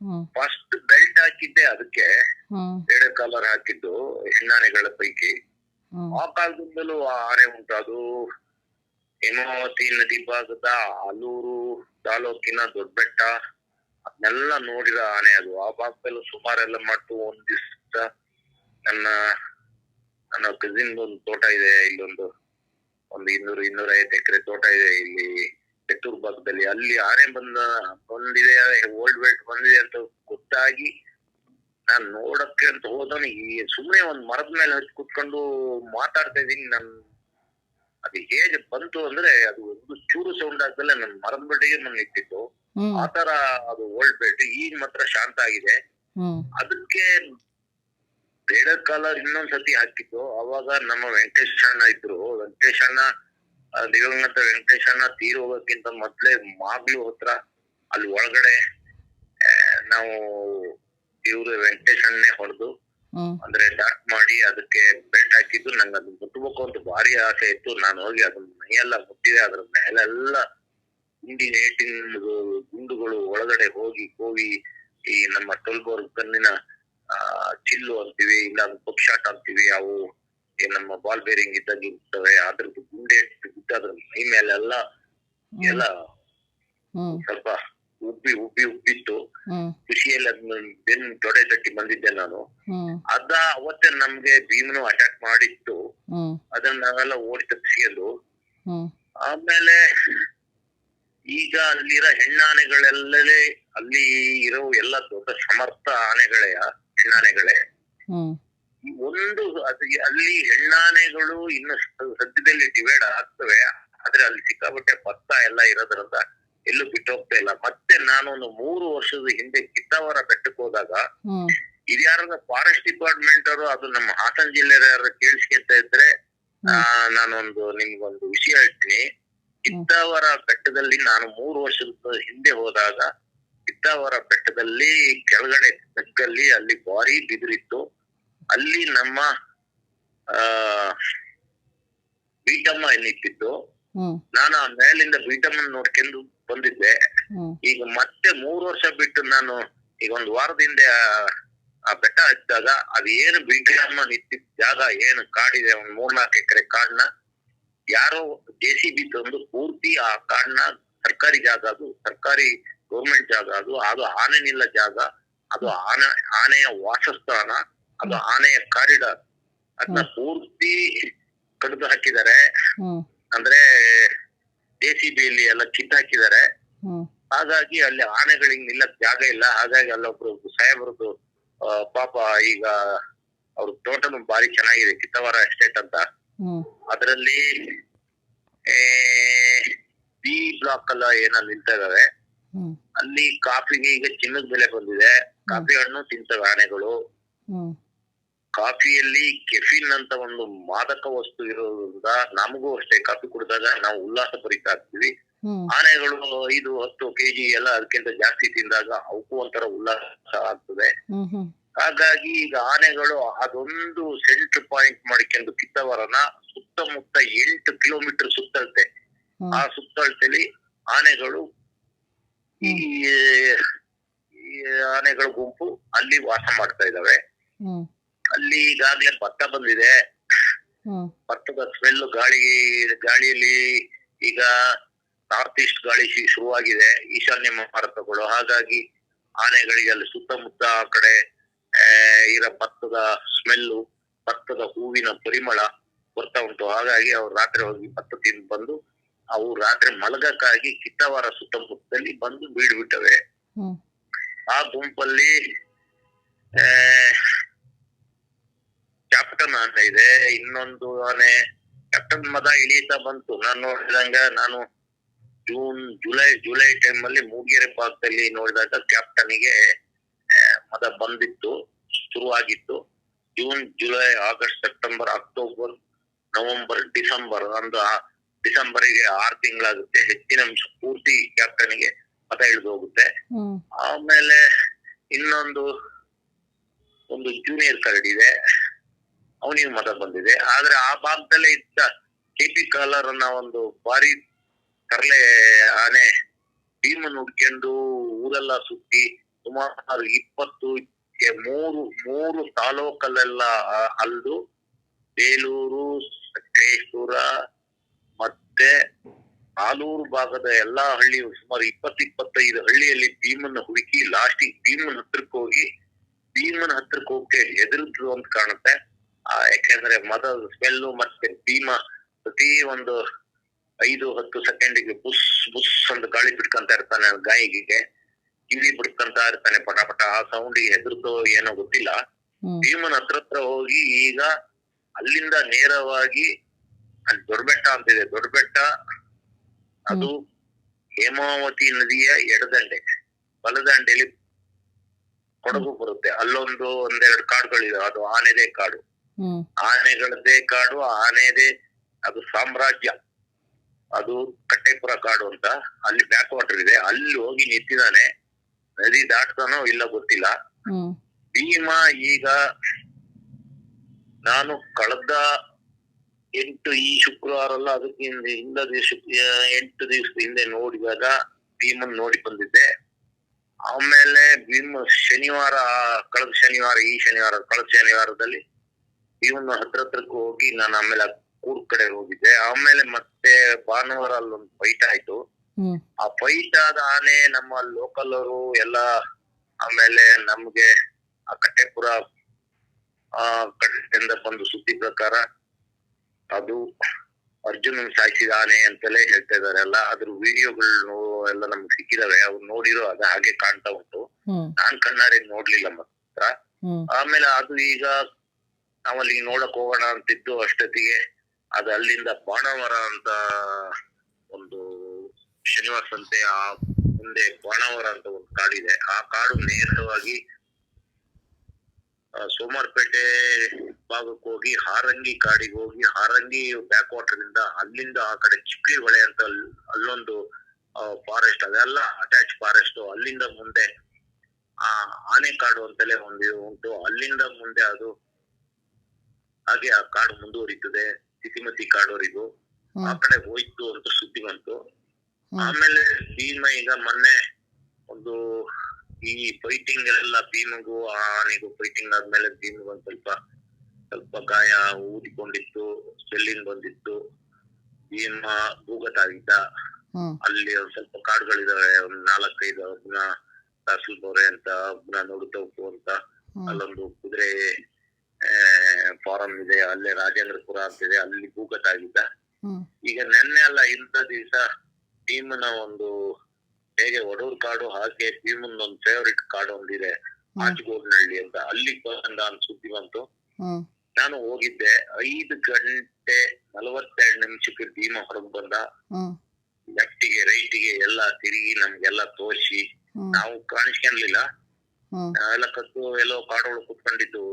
ಹ್ಮ್. ಫಸ್ಟ್ ಬೆಲ್ಟ್ ಹಾಕಿದ್ದೆ ಅದಕ್ಕೆ. ಹ್ಮ್. ಕಲರ್ ಕಾಲರ್ ಹಾಕಿದ್ದು ಹೆಣ್ಣಾನೆಗಳ ಪೈಕಿ. ಹ್ಮ್. ಆ ಕಾಲದಿಂದಲೂ ಆ ಆನೆ ಉಂಟು. ಅದು ಹೇಮಾವತಿ ನದಿ ಭಾಗದ ಆಲೂರು ತಾಲೂಕಿನ ದೊಡ್ಡಬೆಟ್ಟ. ಅದನ್ನೆಲ್ಲ ನೋಡಿದ ಆನೆ ಅದು. ಆ ಭಾಗದಲ್ಲೂ ಸುಮಾರೆಲ್ಲ ಮಟ್ಟು ಒಂದ್ ನನ್ನ ನನ್ನ ಕಸಿನ್ ಒಂದು ತೋಟ ಇದೆ. ಇಲ್ಲೊಂದು ಒಂದು ಇನ್ನೂರು ಇನ್ನೂರ ಐವತ್ತು ಎಕರೆ ತೋಟ ಇದೆ ಇಲ್ಲಿ ಪೆತ್ತೂರ್ ಭಾಗದಲ್ಲಿ. ಅಲ್ಲಿ ಆನೆ ಬಂದ, ಬಂದಿದೆ ಓಲ್ಡ್ ವೇಟ್ ಬಂದಿದೆ ಅಂತ ಗೊತ್ತಾಗಿ ನಾನ್ ನೋಡಕ್ಕೆ ಅಂತ ಹೋದವನು ಈ ಸುಮ್ಮನೆ ಒಂದ್ ಮರದ ಮೇಲೆ ಹಚ್ಚಿ ಕುತ್ಕೊಂಡು ಮಾತಾಡ್ತಾ ಇದೀನಿ ನನ್, ಅದು ಹೇಗೆ ಬಂತು ಅಂದ್ರೆ ಅದು ಒಂದು ಚೂರು ಸೌಂಡ್ ಆದ್ಮೇಲೆ ನನ್ ಮರದ ಬಡ್ಡಿಗೆ ನನ್ ನಿಂತಿತ್ತು. ಹ್ಮ್. ಆ ತರ ಅದು ಓಲ್ಡ್ ಬೆಲ್ಟ್ ಈಗ ಮಾತ್ರ ಶಾಂತ ಆಗಿದೆ. ಅದಕ್ಕೆ ಬೇಡ ಕಲರ್ ಇನ್ನೊಂದ್ಸತಿ ಹಾಕಿತ್ತು ಅವಾಗ ನಮ್ಮ ವೆಂಕಟೇಶ್ ಅಣ್ಣ ಇದ್ರು. ವೆಂಕಟೇಶ್ ಅಣ್ಣ ದಿವಂಗತ ವೆಂಕಟೇಶ್ ಅಣ್ಣ ತೀರ್ ಹೋಗೋಕ್ಕಿಂತ ಮೊದ್ಲೇ ಮಾಗ್ಲು ಹತ್ರ ಅಲ್ಲಿ ಒಳಗಡೆ ನಾವು ಇವ್ರು ವೆಂಕಟೇಶ್ ಅಣ್ಣನೇ ಹೊಡೆದು ಅಂದ್ರೆ ಡಾಕ್ ಮಾಡಿ ಅದಕ್ಕೆ ಬೆಲ್ಟ್ ಹಾಕಿದ್ದು ನಂಗೆ ಅದನ್ನ ಮುಟ್ಟಬೇಕು ಅಂತ ಭಾರಿ ಆಸೆ ಇತ್ತು. ನಾನು ಹೋಗಿ ಅದನ್ನ ಮೈಯೆಲ್ಲ ಮುಟ್ಟಿದೆ. ಅದ್ರ ಮೇಲೆಲ್ಲ ಗುಂಡಿ ನೇಟಿನ ಗುಂಡುಗಳು ಒಳಗಡೆ ಹೋಗಿ ಕೋವಿ ಈ ನಮ್ಮ ಟೊಲ್ಬೋರ್ ಕಣ್ಣಿನ ಆ ಚಿಲ್ಲು ಅಂತೀವಿ ಇಲ್ಲ ಶಾಟ್ ಅಂತೀವಿ ಅವು ನಮ್ಮ ಬಾಲ್ ಬೇರಿಂಗ್ ಇದ್ದಾಗ ಇರ್ತವೆ ಅದ್ರದ್ದು ಗುಂಡೆ ಅದ್ರ ಮೈ ಮೇಲೆಲ್ಲ ಎಲ್ಲ ಎಲ್ಲ ಸ್ವಲ್ಪ ಉಬ್ಬಿ ಉಬ್ಬಿ ಉಬ್ಬಿತ್ತು. ಖುಷಿಯಲ್ಲಿ ಅದ್ನ ಬೆನ್ ತೊಡೆ ತಟ್ಟಿ ಬಂದಿದ್ದೆ ನಾನು. ಅದ ಅವತ್ತೇ ನಮ್ಗೆ ಭೀಮನು ಅಟ್ಯಾಕ್ ಮಾಡಿತ್ತು. ಅದನ್ನ ನಾವೆಲ್ಲ ಓಡಿ ತಪ್ಪಿಸಿಯಲು ಹ್ಮ್. ಆಮೇಲೆ ಈಗ ಅಲ್ಲಿರೋ ಹೆಣ್ಣಾನೆಗಳೆಲ್ಲೇ ಅಲ್ಲಿ ಇರೋ ಎಲ್ಲ ದೊಡ್ಡ ಸಮರ್ಥ ಆನೆಗಳೇ ಹೆಣ್ಣಾನೆಗಳೇ. ಒಂದು ಅಲ್ಲಿ ಹೆಣ್ಣಾನೆಗಳು ಇನ್ನು ಸದ್ಯದಲ್ಲಿ ಡಿವೈಡ್ ಆಗ್ತವೆ ಆದ್ರೆ ಅಲ್ಲಿ ಸಿಕ್ಕಾಪಟ್ಟೆ ಭತ್ತ ಎಲ್ಲ ಇರೋದ್ರಿಂದ ಎಲ್ಲೂ ಬಿಟ್ಟು ಹೋಗ್ತಾ ಇಲ್ಲ. ಮತ್ತೆ ನಾನು ಒಂದು ಮೂರು ವರ್ಷದ ಹಿಂದೆ ಕಿತ್ತವರ ಬೆಟ್ಟಕ್ಕೆ ಹೋದಾಗ ಇದ್ಯಾರದ ಫಾರೆಸ್ಟ್ ಡಿಪಾರ್ಟ್ಮೆಂಟ್ ಅವರು ಅದು ನಮ್ಮ ಹಾಸನ ಜಿಲ್ಲೆ ಯಾರು ಕೇಳಿಸ್ಕೊಂತ ಇದ್ರೆ ಆ, ನಾನೊಂದು ನಿಮ್ಗೊಂದು ವಿಷಯ ಹೇಳ್ತೀನಿ. ಕಿತ್ತಾವರ ಬೆಟ್ಟದಲ್ಲಿ ನಾನು ಮೂರು ವರ್ಷದ ಹಿಂದೆ ಹೋದಾಗ ಇದ್ದಾವರ ಬೆಟ್ಟದಲ್ಲಿ ಕೆಳಗಡೆ ತಗ್ಗಲ್ಲಿ ಅಲ್ಲಿ ಬಾರಿ ಬಿದಿರಿತ್ತು. ಅಲ್ಲಿ ನಮ್ಮ ಆ ಬೀಟಮ್ಮ ಹ್ಮ್. ನಾನು ಆ ಮೇಲಿಂದ ಬೀಟಮ್ಮನ್ ನೋಡ್ಕೊಂಡು ಬಂದಿದ್ದೆ. ಈಗ ಮತ್ತೆ ಮೂರು ವರ್ಷ ಬಿಟ್ಟು ನಾನು ಈಗ ಒಂದು ವಾರದ ಹಿಂದೆ ಆ- ಬೆಟ್ಟ ಹಚ್ಚಿದಾಗ ಅದು ಏನು ಬೀಟಮ್ಮ ನಿಂತಿದ್ದ ಜಾಗ ಏನು ಕಾಡಿದೆ ಒಂದ್ ಮೂರ್ನಾಲ್ಕು ಎಕರೆ ಕಾಡನ್ನ ಯಾರೋ ಜೆ ಸಿ ಬಿ ತಂದು ಪೂರ್ತಿ ಆ ಕಾಡ್ನ ಸರ್ಕಾರಿ ಜಾಗ ಅದು ಸರ್ಕಾರಿ ಗೌರ್ಮೆಂಟ್ ಜಾಗ ಅದು ಅದು ಆನೆ ನಿಲ್ಲ ಜಾಗ ಅದು ಆನೆ ಆನೆಯ ವಾಸಸ್ಥಾನ ಅದು ಆನೆಯ ಕಾರಿಡಾರ್. ಅದನ್ನ ಪೂರ್ತಿ ಕಡಿದು ಹಾಕಿದ್ದಾರೆ. ಅಂದ್ರೆ ಜೆ ಸಿ ಬಿಯಲ್ಲಿ ಎಲ್ಲ ಕಿತ್ತು ಹಾಕಿದ್ದಾರೆ. ಹಾಗಾಗಿ ಅಲ್ಲಿ ಆನೆಗಳಿಗೆ ನಿಲ್ಲಕ್ ಜಾಗ ಇಲ್ಲ. ಹಾಗಾಗಿ ಅಲ್ಲೊಬ್ರು ಸಾಹೇಬ್ರದ್ದು ಪಾಪ ಈಗ ಅವ್ರ ತೋಟನು ಬಾರಿ ಚೆನ್ನಾಗಿದೆ. ಕಿತ್ತವರ ಎಸ್ಟೇಟ್ ಅಂತ. ಅದರಲ್ಲಿ ಬಿ ಬ್ಲಾಕ್ ಅಲ್ಲ ಏನೋ ನಿಲ್ತಾ ಇದಾವೆ. ಅಲ್ಲಿ ಕಾಫಿಗೆ ಈಗ ಚಿನ್ನದ ಬೆಲೆ ಬಂದಿದೆ. ಕಾಫಿ ಹಣ್ಣು ತಿಂತವೆ ಆನೆಗಳು. ಕಾಫಿಯಲ್ಲಿ ಕೆಫಿನ್ ಅಂತ ಒಂದು ಮಾದಕ ವಸ್ತು ಇರೋದ್ರಿಂದ ನಮಗೂ ಅಷ್ಟೇ ಕಾಫಿ ಕುಡಿದಾಗ ನಾವು ಉಲ್ಲಾಸ ಭರಿತ ಆಗ್ತೀವಿ ಆನೆಗಳು ಐದು ಹತ್ತು ಕೆಜಿ ಎಲ್ಲ ಅದಕ್ಕಿಂತ ಜಾಸ್ತಿ ತಿಂದಾಗ ಅವಕ್ಕೂ ಒಂಥರ ಉಲ್ಲಾಸ ಆಗ್ತದೆ. ಹಾಗಾಗಿ ಈಗ ಆನೆಗಳು ಅದೊಂದು ಸೆಂಟ್ರ್ ಪಾಯಿಂಟ್ ಮಾಡಿಕೊಂಡು ಕಿತ್ತವರನ ಸುತ್ತಮುತ್ತ ಎಂಟು ಕಿಲೋಮೀಟರ್ ಸುತ್ತಳತೆ. ಆ ಸುತ್ತಳತೆಲಿ ಆನೆಗಳು ಈ ಆನೆಗಳ ಗುಂಪು ಅಲ್ಲಿ ವಾಸ ಮಾಡ್ತಾ ಇದಾವೆ ಅಲ್ಲಿ ಈಗಾಗ್ಲೇ ಭತ್ತ ಬಂದಿದೆ. ಭತ್ತದ ಸ್ಮೆಲ್ ಗಾಳಿ ಗಾಳಿಯಲ್ಲಿ ಈಗ ನಾರ್ತ್ ಈಸ್ಟ್ ಗಾಳಿ ಶುರುವಾಗಿದೆ. ಈಶಾನ್ಯ ಭಾರತಗಳು ಹಾಗಾಗಿ ಆನೆಗಳಿಗೆ ಅಲ್ಲಿ ಸುತ್ತಮುತ್ತ ಆ ಕಡೆ ಇರೋ ಭತ್ತದ ಸ್ಮೆಲ್ಲು ಭತ್ತದ ಹೂವಿನ ಪರಿಮಳ ಬರ್ತಾ ಉಂಟು. ಹಾಗಾಗಿ ಅವ್ರು ರಾತ್ರಿ ಹೋಗಿ ಭತ್ತ ತಿಂದು ಬಂದು ಅವು ರಾತ್ರಿ ಮಲಗಕ್ಕಾಗಿ ಕಿತ್ತವಾರ ಸುತ್ತಮುತ್ತದಲ್ಲಿ ಬಂದು ಬೀಳ್ಬಿಟ್ಟವೆ ಆ ಗುಂಪಲ್ಲಿ ಕ್ಯಾಪ್ಟನ್ ಅಂತ ಇದೆ. ಇನ್ನೊಂದು ಆನೆ ಕ್ಯಾಪ್ಟನ್ ಮದ ಇಳಿತಾ ಬಂತು. ನಾನು ನೋಡಿದಂಗ ನಾನು ಜೂನ್ ಜುಲೈ ಜುಲೈ ಟೈಮ್ ಅಲ್ಲಿ ಮೂಡಿಗೆರೆ ಭಾಗದಲ್ಲಿ ನೋಡಿದಾಗ ಕ್ಯಾಪ್ಟನ್ಗೆ ಮದ ಬಂದಿತ್ತು ಶುರುವಾಗಿತ್ತು. June July August September October November December ಒಂದು ಡಿಸೆಂಬರ್ಗೆ ಆರ್ ತಿಂಗಳಾಗುತ್ತೆ. ಹೆಚ್ಚಿನ ಅಂಶ ಪೂರ್ತಿ ಕ್ಯಾಪ್ಟನ್ಗೆ ಮತ ಇಳಿದು ಹೋಗುತ್ತೆ. ಆಮೇಲೆ ಇನ್ನೊಂದು ಒಂದು ಜೂನಿಯರ್ ಕರಡಿ ಇದೆ. ಅವನಿಗೆ ಮತ ಬಂದಿದೆ. ಆದ್ರೆ ಆ ಭಾಗದಲ್ಲೇ ಇದ್ದ ಕೆ ಪಿ ಕಾಲರ್ ಅನ್ನ ಒಂದು ಭಾರಿ ಕರ್ಲೆ ಆನೆ ಭೀಮನ್ ಹುಡ್ಕೊಂಡು ಊರೆಲ್ಲ ಸುತ್ತಿ ಸುಮಾರು ಇಪ್ಪತ್ತು ಮೂರು ಮೂರು ತಾಲೂಕಲ್ಲೆಲ್ಲ ಅಲ್ಲು ಬೇಲೂರು, ಸಕಲೇಶ್ಪುರ, ಮತ್ತೆ ಆಲೂರು ಭಾಗದ ಎಲ್ಲಾ ಹಳ್ಳಿ ಸುಮಾರು ಇಪ್ಪತ್ತು, ಇಪ್ಪತ್ತೈದು ಹಳ್ಳಿಯಲ್ಲಿ ಭೀಮನ್ನ ಹುಡುಕಿ ಲಾಸ್ಟಿಗೆ ಭೀಮನ್ ಹತ್ರಕ್ಕೆ ಹೋಗಿ, ಭೀಮನ್ ಹತ್ರಕ್ಕೆ ಹೋಗಕ್ಕೆ ಹೆದರಿದ್ರು ಅಂತ ಕಾಣುತ್ತೆ. ಆ, ಯಾಕೆಂದ್ರೆ ಮದ ಸ್ಮೆಲ್ಲು ಮತ್ತೆ ಭೀಮ ಪ್ರತಿ ಒಂದು ಐದು, ಹತ್ತು ಸೆಕೆಂಡಿಗೆ ಬುಸ್ ಬುಸ್ ಅಂತ ಗಾಳಿ ಬಿಟ್ಕೊಂತ ಇರ್ತಾನೆ ಗಾಯಿಗೆ. ಕಿವಿ ಬಿಡ್ಕೊಂತ ಇರ್ತಾನೆ ಪಟ ಪಟ ಆ ಸೌಂಡ್ ಹೆದರ್ದೋ ಏನೋ ಗೊತ್ತಿಲ್ಲ. ಭೀಮನ್ ಹತ್ರ ಹತ್ರ ಹೋಗಿ ಈಗ ಅಲ್ಲಿಂದ ನೇರವಾಗಿ ಅಲ್ಲಿ ದೊಡ್ಡಬೆಟ್ಟ ಅಂತಿದೆ. ದೊಡ್ಡಬೆಟ್ಟ ಅದು ಹೇಮಾವತಿ ನದಿಯ ಎಡದಂಡೆ ಬಲದಂಡೆಯಲ್ಲಿ ಕೊಡಗು ಬರುತ್ತೆ. ಅಲ್ಲೊಂದು ಒಂದೆರಡು ಕಾಡುಗಳಿವೆ. ಅದು ಆನೆದೇ ಕಾಡು. ಆನೆಗಳದೇ ಆನೆಗಳದ್ದೇ ಕಾಡು ಆನೆದೇ ಅದು ಸಾಮ್ರಾಜ್ಯ. ಅದು ಕಟ್ಟೆಪುರ ಕಾಡು ಅಂತ. ಅಲ್ಲಿ ಬ್ಯಾಕ್ ವಾಟರ್ ಇದೆ. ಅಲ್ಲಿ ಹೋಗಿ ನಿಂತಿದ್ದಾನೆ. ನದಿ ದಾಟ್ತಾನೋ ಇಲ್ಲ ಗೊತ್ತಿಲ್ಲ. ಭೀಮ ಈಗ ನಾನು ಕಳೆದ ಎಂಟು ಈ ಶುಕ್ರವಾರ ಅಲ್ಲ ಅದಕ್ಕೆ ಹಿಂದೆ ಎಂಟು ದಿವಸ ಹಿಂದೆ ನೋಡಿದಾಗ ಭೀಮನ್ ನೋಡಿ ಬಂದಿದ್ದೆ. ಆಮೇಲೆ ಭೀಮ ಶನಿವಾರ ಕಳೆದ ಶನಿವಾರ ಈ ಶನಿವಾರ ಕಳೆದ ಶನಿವಾರದಲ್ಲಿ ಭೀಮನ್ ಹತ್ರ ಹತ್ರಕ್ಕೆ ಹೋಗಿ ನಾನು ಆಮೇಲೆ ಕೂರ್ ಕಡೆ ಹೋಗಿದ್ದೆ. ಆಮೇಲೆ ಮತ್ತೆ ಭಾನುವಾರ ಅಲ್ಲೊಂದು ಫೈಟ್ ಆಯ್ತು. ಆ ಫೈಟ್ ಆದ ಆನೆ ನಮ್ಮ ಲೋಕಲ್ ಅವರು ಎಲ್ಲ ಆಮೇಲೆ ನಮ್ಗೆ ಆ ಕಟ್ಟೆಪುರ ಆ ಕಡೆಯಿಂದ ಬಂದು ಸುದ್ದಿ ಪ್ರಕಾರ ಅದು ಅರ್ಜುನನ್ ಸಾಯಿಸಿದ ಆನೆ ಅಂತಲೇ ಹೇಳ್ತಾ ಇದಾರೆ ಅಲ್ಲ. ಅದ್ರ ವಿಡಿಯೋಗಳು ಎಲ್ಲ ನಮ್ಗೆ ಸಿಕ್ಕಿದಾವೆ. ಅವ್ರು ನೋಡಿರೋ ಅದ ಹಾಗೆ ಕಾಣ್ತಾ ಉಂಟು. ನಾನ್ ಕಣ್ಣಾರೆ ನೋಡ್ಲಿಲ್ಲ ಮಾತ್ರ. ಆಮೇಲೆ ಅದು ಈಗ ನಾವಲ್ಲಿ ನೋಡಕ್ ಹೋಗೋಣ ಅಂತಿದ್ದು ಅಷ್ಟೊತ್ತಿಗೆ. ಅದು ಅಲ್ಲಿಂದ ಬಾಣವರ ಅಂತ ಶನಿವಾರ ಸಂತೆ ಆ ಮುಂದೆ ಬಾಣಾವರ ಅಂತ ಒಂದು ಕಾಡಿದೆ ಆ ಕಾಡು ನೇರವಾಗಿ ಆ, ಸೋಮಾರ್ಪೇಟೆ ಭಾಗಕ್ಕೆ ಹೋಗಿ ಹಾರಂಗಿ ಕಾಡಿಗೆ ಹೋಗಿ ಹಾರಂಗಿ ಬ್ಯಾಕ್ ವಾಟರ್ ಇಂದ ಅಲ್ಲಿಂದ ಆ ಕಡೆ ಚಿಕ್ಕಿ ಹೊಳೆ ಅಂತ ಅಲ್ಲೊಂದು ಫಾರೆಸ್ಟ್ ಅದೆಲ್ಲ ಅಟ್ಯಾಚ್ ಫಾರೆಸ್ಟ್. ಅಲ್ಲಿಂದ ಮುಂದೆ ಆ ಆನೆ ಕಾಡು ಅಂತಲೇ ಒಂದು ಉಂಟು. ಅಲ್ಲಿಂದ ಮುಂದೆ ಅದು ಹಾಗೆ ಆ ಕಾಡು ಮುಂದುವರಿತದೆ. ತಿತಿಮತಿ ಕಾಡೋರಿಗೂ ಆ ಕಡೆ ಹೋಯ್ತು ಅಂತ ಸುದ್ದಿ ಬಂತು. ಆಮೇಲೆ ಭೀಮ ಈಗ ಮೊನ್ನೆ ಒಂದು ಈ ಫೈಟಿಂಗ್ ಎಲ್ಲ ಭೀಮಗೂ ಆನೆಗೂ ಫೈಟಿಂಗ್ ಆದ್ಮೇಲೆ ಭೀಮಗೂ ಒಂದ್ ಸ್ವಲ್ಪ ಸ್ವಲ್ಪ ಗಾಯ ಊದಿಕೊಂಡಿತ್ತು ಸ್ವೆಲ್ಲಿಂಗ್ ಬಂದಿತ್ತು. ಭೀಮ ಭೂಗತ ಆಗಿದ್ದ ಅಲ್ಲಿ ಒಂದ್ ಸ್ವಲ್ಪ ಕಾಡುಗಳಿದಾವೆ ಒಂದ್ ನಾಲ್ಕೈದು ಒಬ್ನ ಬೋರೆ ಅಂತ ಒಬ್ನ ನೋಡುತ್ತವಕು ಅಂತ. ಅಲ್ಲೊಂದು ಕುದುರೆ ಫಾರಂ ಇದೆ ಅಲ್ಲೇ ರಾಜೇಂದ್ರಪುರ ಅಂತಿದೆ ಅಲ್ಲಿ ಭೂಗತ ಆಗಿದ್ದ ಈಗ ನೆನ್ನೆ ಅಲ್ಲ ಇಂಥ ದಿವಸ ಭೀಮನ ಒಂದು ಹೇಗೆ ಒಡೂರ್ ಕಾಡು ಹಾಗೆ ಟೀಮ್ ಒಂದು ಫೇವರಿಟ್ ಕಾಡು ಒಂದಿದೆ ಆಚಗೋಡ್ನಹಳ್ಳಿ ಅಂತ. ಅಲ್ಲಿ ಬಂದ ಸುದ್ದಿ ಬಂತು. ನಾನು ಹೋಗಿದ್ದೆ ಐದು ಗಂಟೆ ನಲವತ್ತೆರಡು ನಿಮಿಷಕ್ಕೆ ಭೀಮ ಹೊರಗ್ ಬಂದ. ಲೆಫ್ಟಿಗೆ ರೈಟಿಗೆ ಎಲ್ಲ ತಿರುಗಿ ನಮ್ಗೆಲ್ಲ ತೋರಿಸಿ. ನಾವು ಕಾಣಿಸ್ಕೊಂಡ್ಲಿಲ್ಲ ನಾವೆಲ್ಲ ಕತ್ತು ಎಲ್ಲೋ ಕಾಡೊಳಗೆ ಕುತ್ಕೊಂಡಿದ್ದು.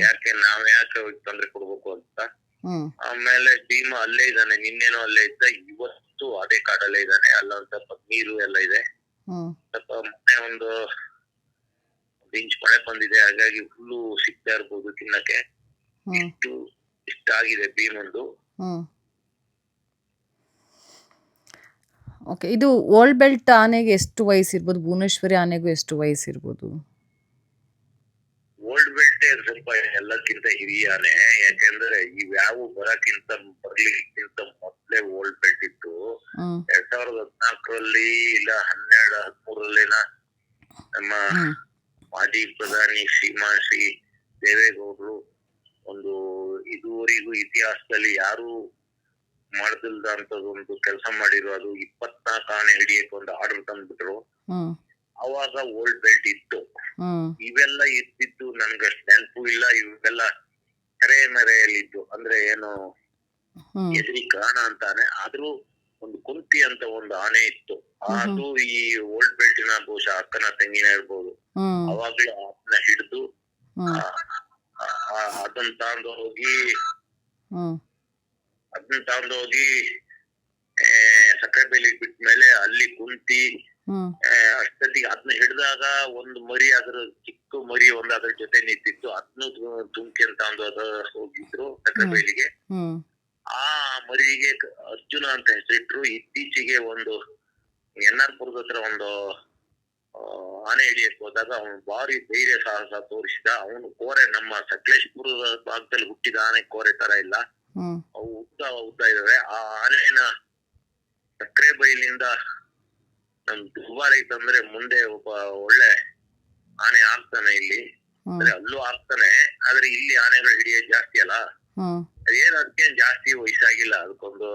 ಯಾಕೆ ನಾವ್ ಯಾಕೆ ತೊಂದ್ರೆ ಕೊಡ್ಬೇಕು ಅಂತ. ಆಮೇಲೆ ಭೀಮ ಅಲ್ಲೇ ಇದ್ದಾನೆ ನಿನ್ನೇನು ಅಲ್ಲೇ ಇದ್ದ ಇವತ್ತು ಅದೇ ಕಾಡಲ್ಲೇ ಇದ್ದಾನೆ. ಅಲ್ಲೊಂದ್ ಸ್ವಲ್ಪ ನೀರು ಎಲ್ಲ ಇದೆ. ಹ್ಮ್. ಸ್ವಲ್ಪ ಮೊನ್ನೆ ಒಂದು ಒಂದ್ ಇಂಚ್ ಮಳೆ ಬಂದಿದೆ. ಹಾಗಾಗಿ ಹುಲ್ಲು ಸಿಗ್ತಾ ಇರ್ಬೋದು ತಿನ್ನಕ್ಕೆ. ಹ್ಮ್. ಇಷ್ಟು ಆಗಿದೆ ಭೀಮಂದು ಹ್ಮ್. ಓಕೆ ಇದು ಓಲ್ಡ್ ಬೆಲ್ಟ್ ಆನೆಗೆ ಎಷ್ಟು ವಯಸ್ಸಿರ್ಬೋದು ಭುವನೇಶ್ವರಿ ಆನೆಗೂ ಎಷ್ಟು ವಯಸ್ಸಿರ್ಬೋದು ಓಲ್ಡ್ ಬೆಲ್ಟ್ ಸ್ವಲ್ಪ ಎಲ್ಲಕ್ಕಿಂತ ಹಿರಿಯಾನೆ ಯಾಕೆಂದ್ರೆ ಇವ್ಯಾವು ಬರಕ್ಕಿಂತ ಬರ್ಲಿಕ್ಕಿಂತ ಮೊದ್ಲೇ ಓಲ್ಡ್ ಬೆಲ್ಟ್ ಇತ್ತು. ಎರಡ್ ಸಾವಿರದ ಹದಿನಾಲ್ಕರಲ್ಲಿ ಇಲ್ಲ ಹನ್ನೆರಡು ಹದಿಮೂರಲ್ಲಿನ ನಮ್ಮ ಮಾಜಿ ಪ್ರಧಾನಿ ಶ್ರೀಮಾನ್ ಶ್ರೀ ದೇವೇಗೌಡರು ಒಂದು ಇದುವರೆಗೂ ಇತಿಹಾಸದಲ್ಲಿ ಯಾರು ಮಾಡ್ದಿಲ್ದಂತದೊಂದು ಕೆಲಸ ಮಾಡಿರೋ ಅದು ಇಪ್ಪತ್ನಾಲ್ಕು ಆನೆ ಹಿಡಿಯಕ್ಕೆ ಒಂದು ಆರ್ಡರ್ ತಂದ್ಬಿಟ್ರು. ಅವಾಗ ಓಲ್ಡ್ ಬೆಲ್ಟ್ ಇತ್ತು. ಇವೆಲ್ಲ ಇದ್ದಿದ್ದು ನನ್ಗಷ್ಟು ನೆನಪು ಇಲ್ಲ. ಇವೆಲ್ಲ ಕರೆ ಮರೆಯಲ್ಲಿದ್ದು. ಅಂದ್ರೆ ಏನು ಎದುರಿ ಕಾಣ ಅಂತಾನೆ. ಆದ್ರೂ ಒಂದು ಕುಂತಿ ಅಂತ ಒಂದು ಆನೆ ಇತ್ತು. ಅದು ಈ ಓಲ್ಡ್ ಬೆಲ್ಟಿನ ಬಹುಶಃ ಅಕ್ಕನ ತಂಗಿನ ಇರ್ಬೋದು. ಅವಾಗಲೇ ಅದನ್ನ ಹಿಡಿದು ಅದನ್ನ ತಗೊಂಡು ಹೋಗಿ ಅದನ್ನ ತಗೊಂಡು ಹೋಗಿ ಸಕ್ಕರೆ ಬೇಲಿ ಬಿಟ್ಮೇಲೆ ಅಲ್ಲಿ ಕುಂತಿ ಅಷ್ಟೊತ್ತಿಗೆ ಅದನ್ನ ಹಿಡಿದಾಗ ಒಂದು ಮರಿ ಅದ್ರ ಚಿಕ್ಕ ಮರಿ ಒಂದು ಅದ್ರ ಜೊತೆ ನಿಂತಿತ್ತು. ಅದನ್ನು ತುಮ್ಕಿ ಅಂತ ಒಂದು ಅದ ಹೋಗಿದ್ರು ಸಕ್ಕರೆ ಬೈಲಿಗೆ. ಆ ಮರಿಗೆ ಅರ್ಜುನ ಅಂತ ಹೆಸರಿಟ್ರು. ಇತ್ತೀಚೆಗೆ ಒಂದು ಎನ್ ಆರ್ ಪುರದ ಹತ್ರ ಒಂದು ಆನೆ ಹಿಡಿಯಕ್ ಹೋದಾಗ ಅವನು ಭಾರಿ ಧೈರ್ಯ ಸಾಹಸ ತೋರಿಸಿದ. ಅವನು ಕೋರೆ ನಮ್ಮ ಸಕಲೇಶ್ಪುರದ ಭಾಗದಲ್ಲಿ ಹುಟ್ಟಿದ ಆನೆ ಕೋರೆ ತರ ಇಲ್ಲ. ಅವು ಉದ್ದ ಉದ್ದ ಇದಾವೆ. ಆ ಆನೆನ ಸಕ್ಕರೆ ಬೈಲಿಂದ ನಮ್ ದುಬಾರಿ ತಂದ್ರೆ ಮುಂದೆ ಒಬ್ಬ ಒಳ್ಳೆ ಆನೆ ಆಗ್ತಾನೆ ಇಲ್ಲಿ. ಅಂದ್ರೆ ಅಲ್ಲೂ ಆಗ್ತಾನೆ ಆದ್ರೆ ಇಲ್ಲಿ ಆನೆಗಳು ಹಿಡಿಯೋದು ಜಾಸ್ತಿ ಅಲ್ಲ. ಹ್ಮ್. ಅದಕ್ಕೇನು ಜಾಸ್ತಿ ವಯಸ್ಸಾಗಿಲ್ಲ. ಅದಕ್ಕೊಂದು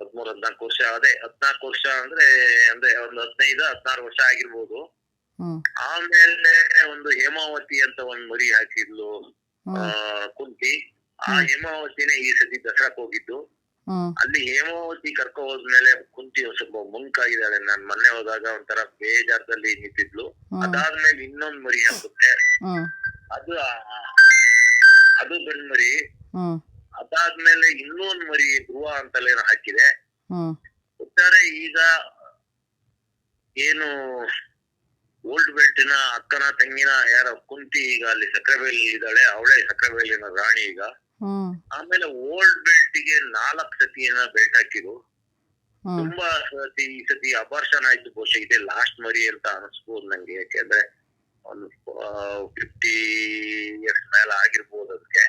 ಹದ್ಮೂರ್ ಹದ್ನಾಲ್ಕು ವರ್ಷ ಅದೇ ಹದ್ನಾಲ್ಕು ವರ್ಷ ಅಂದ್ರೆ ಅಂದ್ರೆ ಒಂದು ಹದಿನೈದು ಹದ್ನಾರು ವರ್ಷ ಆಗಿರ್ಬೋದು. ಆಮೇಲೆ ಒಂದು ಹೇಮಾವತಿ ಅಂತ ಒಂದ್ ಮರಿ ಹಾಕಿದ್ಲು ಆ ಕುಂತಿ. ಆ ಹ್ಮ್. ಹೇಮಾವತಿನೇ ಈ ಸತಿ ದಸರಾಕ್ ಹೋಗಿದ್ದು. ಅಲ್ಲಿ ಹೇಮಾವತಿ ಕರ್ಕೊ ಹೋದ್ಮೇಲೆ ಕುಂತಿ ಒಂದ್ ಸ್ವಲ್ಪ ಮುಂಕಾಗಿದ್ದಾಳೆ. ನಾನ್ ಮೊನ್ನೆ ಹೋದಾಗ ಒಂಥರ ಬೇಜಾರದಲ್ಲಿ ನಿಂತಿದ್ಲು. ಅದಾದ್ಮೇಲೆ ಇನ್ನೊಂದ್ ಮರಿ ಹಾಕುತ್ತೆ. ಅದು ಅದು ಗಂಡ್ ಮರಿ ಅದಾದ್ಮೇಲೆ ಇನ್ನೊಂದ್ ಮರಿ ಧ್ರುವ ಅಂತಲೇನೋ ಹಾಕಿದೆ. ಒಟ್ಟಾರೆ ಈಗ ಏನು ಓಲ್ಡ್ ಬೆಲ್ಟಿನ ಅಕ್ಕನ ತಂಗಿನ ಯಾರ ಕುಂತಿ ಈಗ ಅಲ್ಲಿ ಸಕ್ಕರೆಬೇಲಿ ಇದ್ದಾಳೆ ಅವಳೇ ಸಕ್ಕರೆಬೇಲಿನ ರಾಣಿ ಈಗ. ಆಮೇಲೆ ಓಲ್ಡ್ ಬೆಲ್ಟಿಗೆ ನಾಲ್ಕ್ ಸತಿ ಏನೋ ಬೆಲ್ಟ್ ಹಾಕಿದ್ರು ತುಂಬಾ ಸತಿ ಈ ಸತಿ ಅಬಾರ್ಷನ್ ಆಯ್ತು ಬಹುಶಃ ಇದೆ ಲಾಸ್ಟ್ ಮರಿ ಅಂತ ಅನಿಸ್ಬೋದು ನಂಗೆ. ಯಾಕೆಂದ್ರೆ ಒಂದು ಫಿಫ್ಟಿ ಇಯರ್ಸ್ ಮೇಲೆ ಆಗಿರ್ಬೋದು ಅದಕ್ಕೆ.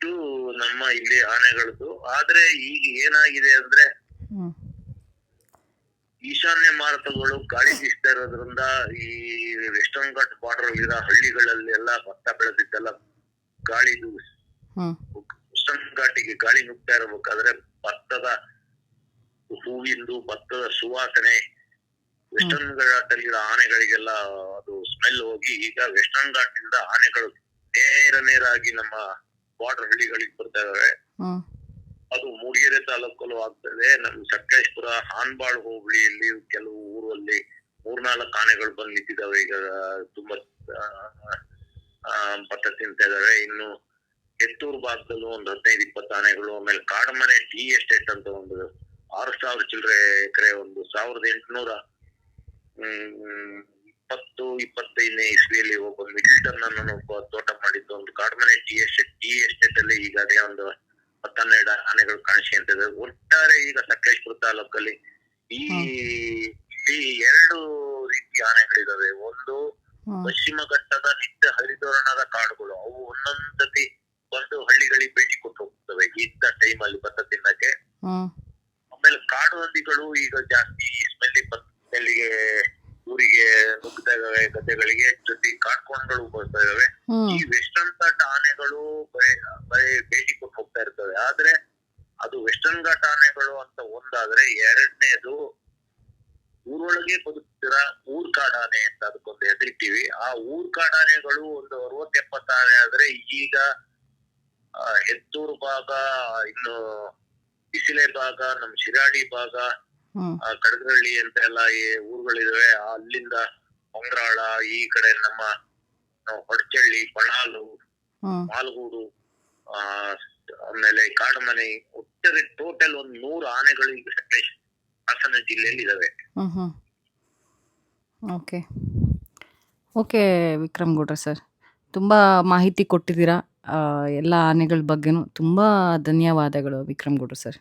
ಇಷ್ಟು ನಮ್ಮ ಇಲ್ಲಿ ಆನೆಗಳದ್ದು. ಆದ್ರೆ ಈಗ ಏನಾಗಿದೆ ಅಂದ್ರೆ ಈಶಾನ್ಯ ಮಾರುತಗಳು ಗಾಳಿ ಬೀಸ್ತಾ ಇರೋದ್ರಿಂದ ಈ ವೆಸ್ಟರ್ನ್ ಘಾಟ್ ಬಾರ್ಡರ್ ಇರೋ ಹಳ್ಳಿಗಳಲ್ಲಿ ಎಲ್ಲ ಭತ್ತ ಬೆಳೆದಿದ್ದೆಲ್ಲ ಗಾಳಿದು ವೆಸ್ಟರ್ನ್ ಘಾಟಿಗೆ ಗಾಳಿ ನುಗ್ತಾ ಇರಬೇಕಾದ್ರೆ ಭತ್ತದ ಹೂವಿಂದು ಭತ್ತದ ಸುವಾಸನೆ ವೆಸ್ಟರ್ನ್ ಘಾಟ್ ಅಲ್ಲಿರೋ ಆನೆಗಳಿಗೆಲ್ಲ ಅದು ಸ್ಮೆಲ್ ಹೋಗಿ ಈಗ ವೆಸ್ಟರ್ನ್ ಘಾಟ್ ಇಂದ ಆನೆಗಳು ನೇರ ನೇರಾಗಿ ನಮ್ಮ ಬಾರ್ಡರ್ ಹಳ್ಳಿಗಳಿಗೆ ಬರ್ತಾ ಇದಾವೆ. ಅದು ಮೂಡಿಗೆರೆ ತಾಲೂಕಲ್ಲೂ ಆಗ್ತದೆ ನಮ್ ಸಕಲೇಶ್ಪುರ ಹಾನ್ಬಾಳ್ ಹೋಬಳಿಯಲ್ಲಿ ಕೆಲವು ಊರಲ್ಲಿ ಮೂರ್ನಾಲ್ಕು ಆನೆಗಳು ಬಂದು ನಿಂತಿದ್ದಾವೆ ಈಗ ತುಂಬಾ ಭತ್ತ ತಿಂತಾ ಇದಾವೆ. ಇನ್ನು ಕೆತ್ತೂರು ಭಾಗದಲ್ಲೂ ಒಂದು ಹದಿನೈದು ಇಪ್ಪತ್ತು ಆನೆಗಳು ಆಮೇಲೆ ಕಾಡಮನೆ ಟಿ ಎಸ್ಟೇಟ್ ಅಂತ ಒಂದು ಆರು ಸಾವಿರ ಚಿಲ್ಲರೆ ಎಕರೆ ಒಂದು ಸಾವಿರದ ಎಂಟುನೂರ ಹ್ಮ್ ಇಪ್ಪತ್ತು ಇಪ್ಪತ್ತೈದನೇ ಇಸ್ವಿಯಲ್ಲಿ ಒಬ್ಬ ಮಿಡ್ಲ್ಟನ್ ಅನ್ನೋ ಒಬ್ಬ ತೋಟ ಮಾಡಿದ್ದು ಒಂದು ಕಾಡಮನೆ ಟಿ ಎಸ್ಟೇಟ್. ಅದೇ ಒಂದು ಹತ್ತನ್ನೆರಡು ಆನೆಗಳು ಕಾಣಿಸ್ಕೊಂತಿದೆ ಒಟ್ಟಾರೆ ಈಗ ಸಕಲೇಶ್ಪುರ ತಾಲೂಕಲ್ಲಿ ಈ ಇಲ್ಲಿ ಎರಡು ರೀತಿ ಆನೆಗಳಿದಾವೆ. ಒಂದು ಪಶ್ಚಿಮ ಘಟ್ಟದ ನಿತ್ಯ ಹರಿದೋರಣದ ಕಾಡುಗಳು. ಅವು ಒಂದೊಂದ್ಸತಿ ಒಂದು ಹಳ್ಳಿಗಳಿಗೆ ಭೇಟಿ ಕೊಟ್ಟು ಹೋಗ್ತವೆ ಇಂಥ ಟೈಮ್ ಅಲ್ಲಿ ಭತ್ತ ತಿನ್ನಕ್ಕೆ. ಆಮೇಲೆ ಕಾಡು ಹಂದಿಗಳು ಈಗ ಜಾಸ್ತಿ ಸ್ಮೆಲ್ಲಿ ಸ್ಮೆಲ್ಲಿಗೆ ಊರಿಗೆ ನುಗ್ತಾ ಇದಾವೆ ಗದ್ದೆಗಳಿಗೆ ಜೊತೆ ಕಾಡ್ಕೊಂಡ್ಗಳು ಬರ್ತಾ ಇದಾವೆ. ಈ ವೆಸ್ಟರ್ನ್ ಘಾಟ್ ಆನೆಗಳು ಬರೀ ಬರೀ ಭೇಟಿ ಕೊಟ್ಟು ಹೋಗ್ತಾ ಇರ್ತವೆ. ಆದ್ರೆ ಅದು ವೆಸ್ಟರ್ನ್ ಘಾಟ್ ಆನೆಗಳು ಅಂತ ಒಂದಾದ್ರೆ ಎರಡನೇದು ಊರೊಳಗೆ ಬದುಕ್ತಿರ ಊರ್ ಕಾಡಾನೆ ಅಂತ ಅದಕ್ಕೊಂದು ಹೆಸರಿಟ್ಟಿವಿ ಆ ಊರ್ ಕಾಡಾನೆಗಳು ಒಂದು ಅರವತ್ ಎಪ್ಪತ್ತು ಆನೆ ಆದ್ರೆ ಈಗ ಆ, ಹೆತ್ತೂರು ಭಾಗ ಇನ್ನು ಬಿಸಿಲೆ ಭಾಗ ನಮ್ ಶಿರಾಡಿ ಭಾಗ ಕಡಗರಳ್ಳಿ ಅಂತ ಎಲ್ಲ ಈ ಊರುಗಳಿದಾವೆ ಅಲ್ಲಿಂದ ಹೊಂಗ್ರಾಳ ಈ ಕಡೆ ನಮ್ಮ ಹೊಡ್ಚಳ್ಳಿ ಹ್ಮ್. ಮಾಲ್ಗೂಡು ಆಮೇಲೆ ಕಾಡುಮನೆ ಒಟ್ಟರೆ ಟೋಟಲ್ ಒಂದ್ ನೂರು ಆನೆಗಳು ಈಗ ಹಾಸನ ಜಿಲ್ಲೆಯಲ್ಲಿ ಇದಾವೆ. ಓಕೆ ಓಕೆ ವಿಕ್ರಮ್ ಗೌಡ್ರ ಸರ್. ತುಂಬ ಮಾಹಿತಿ ಕೊಟ್ಟಿದ್ದೀರಾ ಎಲ್ಲ ಆನೆಗಳ ಬಗ್ಗೆನೂ. ತುಂಬ ಧನ್ಯವಾದಗಳು ವಿಕ್ರಮ್ ಗೌಡ್ರ ಸರ್.